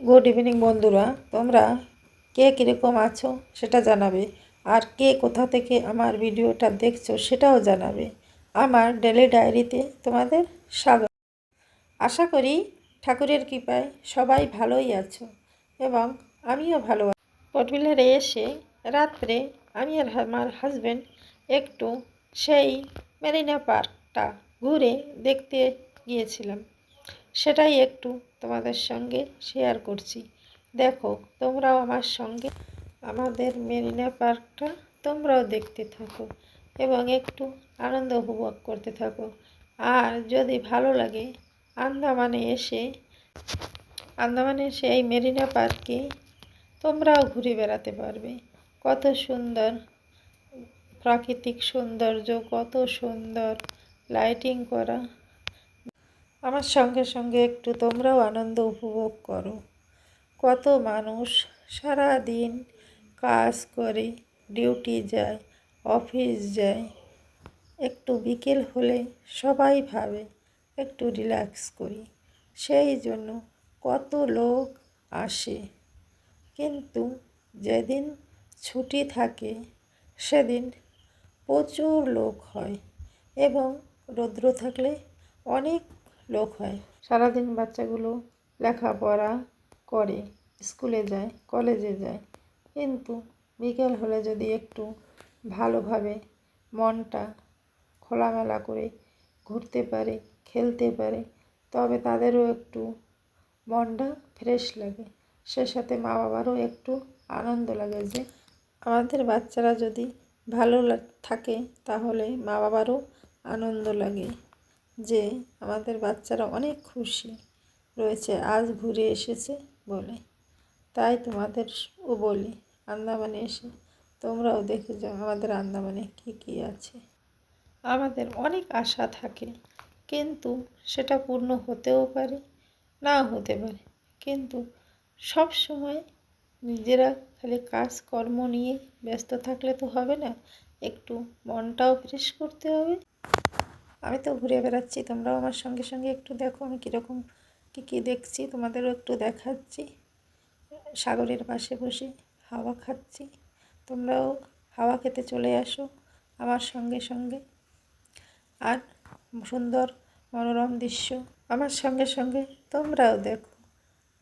Good evening বন্ধুরা। তোমরা কে কীরকম আছো সেটা জানাবে, আর কে কোথা থেকে আমার ভিডিওটা দেখছ সেটাও জানাবে। আমার ডেলি ডায়েরিতে তোমাদের স্বাগত। আশা করি ঠাকুরের কৃপায় সবাই ভালোই আছো এবং আমিও ভালো আছি। পটবিলারে এসে রাত্রে আমি আর আমার হাজব্যান্ড একটু সেই মেরিনা পার্কটা ঘুরে দেখতে গিয়েছিলাম। সেটাই একটু তোমাদের সঙ্গে শেয়ার করছি। দেখো, তোমরাও আমার সঙ্গে আমাদের মেরিনা পার্কটা তোমরাও দেখতে থাকো এবং একটু আনন্দ উপভোগ করতে থাকো। আর যদি ভালো লাগে, আন্দামানে এসে আন্দামানে এসে এই মেরিনা পার্কে তোমরাও ঘুরে বেড়াতে পারবে। কত সুন্দর প্রাকৃতিক সৌন্দর্য, কত সুন্দর লাইটিং করা। আমার সঙ্গে সঙ্গে একটু তোমরাও আনন্দ উপভোগ করো। কত মানুষ সারা দিন কাজ করে, ডিউটি যায়, অফিস যায়। একটু বিকেল হলে সবাই ভাবে, একটু রিল্যাক্স করি। সেই জন্য কত লোক আসে। কিন্তু যেদিন ছুটি থাকে, সেদিন প্রচুর লোক হয় এবং রৌদ্র থাকলে অনেক লোক হয়। সারাদিন বাচ্চাগুলো লেখাপড়া করে, স্কুলে যায়, কলেজে যায়। কিন্তু বিকেল হলে যদি একটু ভালোভাবে মনটা খোলামেলা করে ঘুরতে পারে, খেলতে পারে, তবে তাদেরও একটু মনটা ফ্রেশ লাগে। সে সাথে মা বাবারও একটু আনন্দ লাগে যে আমাদের বাচ্চারা যদি ভালো থাকে, তাহলে মা বাবারও আনন্দ লাগে। যে আমাদের বাচ্চারা অনেক খুশি রয়েছে, আজ ঘুরে এসেছে বলে। তাই তোমাদেরও বলি, আন্দামানে এসে। তোমরাও দেখে যাও আমাদের আন্দামানে কী কী আছে। আমাদের অনেক আশা থাকে, কিন্তু সেটা পূর্ণ হতেও পারে, না হতে পারে। কিন্তু সব সময় নিজেরা খালি কাজকর্ম নিয়ে ব্যস্ত থাকলে তো হবে না, একটু মনটাও ফ্রেশ করতে হবে। আমি তো ঘুরে বেড়াচ্ছি, তোমরাও আমার সঙ্গে সঙ্গে একটু দেখো আমি কীরকম কী কী দেখছি, তোমাদেরও একটু দেখাচ্ছি। সাগরের পাশে বসে হাওয়া খাচ্ছি, তোমরাও হাওয়া খেতে চলে আসো আমার সঙ্গে সঙ্গে। আর সুন্দর মনোরম দৃশ্য আমার সঙ্গে সঙ্গে তোমরাও দেখো।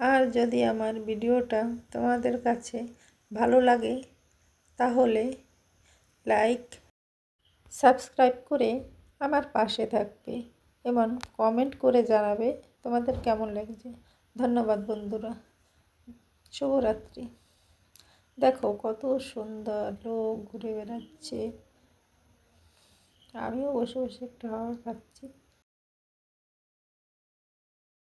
আর যদি আমার ভিডিওটা তোমাদের কাছে ভালো লাগে, তাহলে লাইক, সাবস্ক্রাইব করে আমার পাশে থাকবে। এবং কমেন্ট করে জানাবে তোমাদের কেমন লাগছে? ধন্যবাদ বন্ধুরা। শুভরাত্রি। দেখো কত সুন্দর লোক ঘুরে বেড়াচ্ছে। আমিও বসে বসে একটু হাওয়া খাচ্ছি।